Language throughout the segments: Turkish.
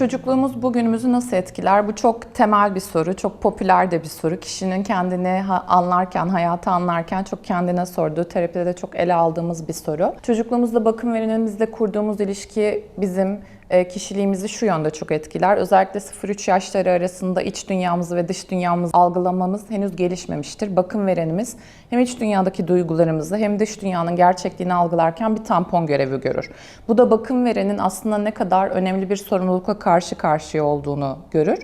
Çocukluğumuz bugünümüzü nasıl etkiler? Bu çok temel bir soru, çok popüler de bir soru. Kişinin kendini anlarken, hayatı anlarken çok kendine sorduğu, terapide de çok ele aldığımız bir soru. Çocukluğumuzda bakım verenimizle kurduğumuz ilişki bizim kişiliğimizi şu yönde çok etkiler. Özellikle 0-3 yaşları arasında iç dünyamızı ve dış dünyamızı algılamamız henüz gelişmemiştir. Bakım verenimiz hem iç dünyadaki duygularımızı hem dış dünyanın gerçekliğini algılarken bir tampon görevi görür. Bu da bakım verenin aslında ne kadar önemli bir sorumlulukla karşı karşıya olduğunu görür.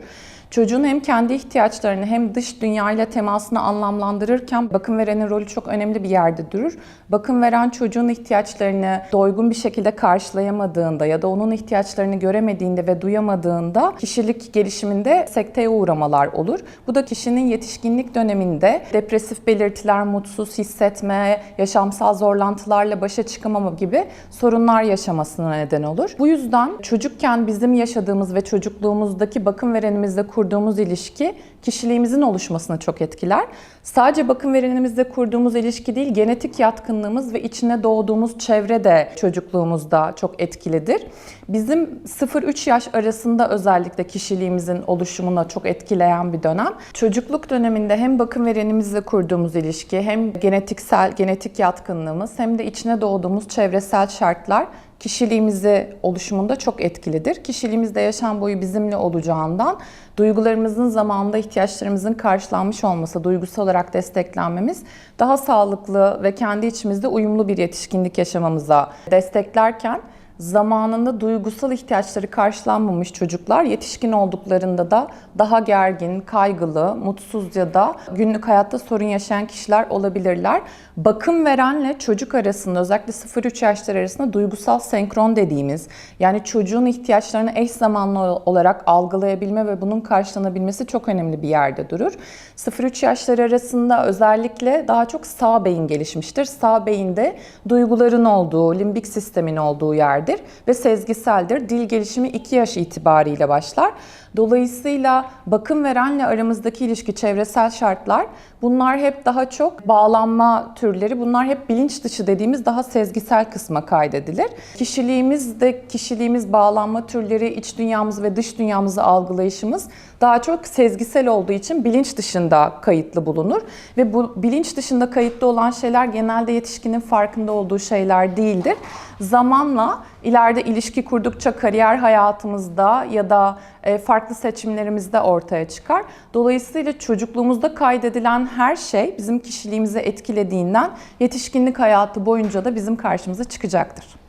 Çocuğun hem kendi ihtiyaçlarını hem dış dünyayla temasını anlamlandırırken bakım verenin rolü çok önemli bir yerde durur. Bakım veren çocuğun ihtiyaçlarını doygun bir şekilde karşılayamadığında ya da onun ihtiyaçlarını göremediğinde ve duyamadığında kişilik gelişiminde sekteye uğramalar olur. Bu da kişinin yetişkinlik döneminde depresif belirtiler, mutsuz hissetme, yaşamsal zorlantılarla başa çıkamama gibi sorunlar yaşamasına neden olur. Bu yüzden çocukken bizim yaşadığımız ve çocukluğumuzdaki bakım verenimizle kurduğumuz ilişki kişiliğimizin oluşmasını çok etkiler. Sadece bakım verenimizle kurduğumuz ilişki değil, genetik yatkınlığımız ve içine doğduğumuz çevre de çocukluğumuzda çok etkilidir. Bizim 0-3 yaş arasında özellikle kişiliğimizin oluşumuna çok etkileyen bir dönem. Çocukluk döneminde hem bakım verenimizle kurduğumuz ilişki, hem genetiksel, genetik yatkınlığımız hem de içine doğduğumuz çevresel şartlar kişiliğimizi oluşumunda çok etkilidir. Kişiliğimiz de yaşam boyu bizimle olacağından duygularımızın zamanında ihtiyaçlarımızın karşılanmış olması, duygusal olarak desteklenmemiz daha sağlıklı ve kendi içimizde uyumlu bir yetişkinlik yaşamamıza desteklerken zamanında duygusal ihtiyaçları karşılanmamış çocuklar yetişkin olduklarında da daha gergin, kaygılı, mutsuz ya da günlük hayatta sorun yaşayan kişiler olabilirler. Bakım verenle çocuk arasında özellikle 0-3 yaşlar arasında duygusal senkron dediğimiz yani çocuğun ihtiyaçlarını eş zamanlı olarak algılayabilme ve bunun karşılanabilmesi çok önemli bir yerde durur. 0-3 yaşlar arasında özellikle daha çok sağ beyin gelişmiştir. Sağ beyinde duyguların olduğu, limbik sistemin olduğu yerdir ve sezgiseldir. Dil gelişimi 2 yaş itibariyle başlar. Dolayısıyla bakım verenle aramızdaki ilişki, çevresel şartlar bunlar hep daha çok bağlanma türleri. Bunlar hep bilinç dışı dediğimiz daha sezgisel kısma kaydedilir. Kişiliğimiz de kişiliğimiz, bağlanma türleri, iç dünyamız ve dış dünyamızı algılayışımız daha çok sezgisel olduğu için bilinç dışında kayıtlı bulunur. Ve bu bilinç dışında kayıtlı olan şeyler genelde yetişkinin farkında olduğu şeyler değildir. Zamanla ileride ilişki kurdukça kariyer hayatımızda ya da e, farklı seçimlerimizde ortaya çıkar. Dolayısıyla çocukluğumuzda kaydedilen her şey bizim kişiliğimizi etkilediğinden yetişkinlik hayatı boyunca da bizim karşımıza çıkacaktır.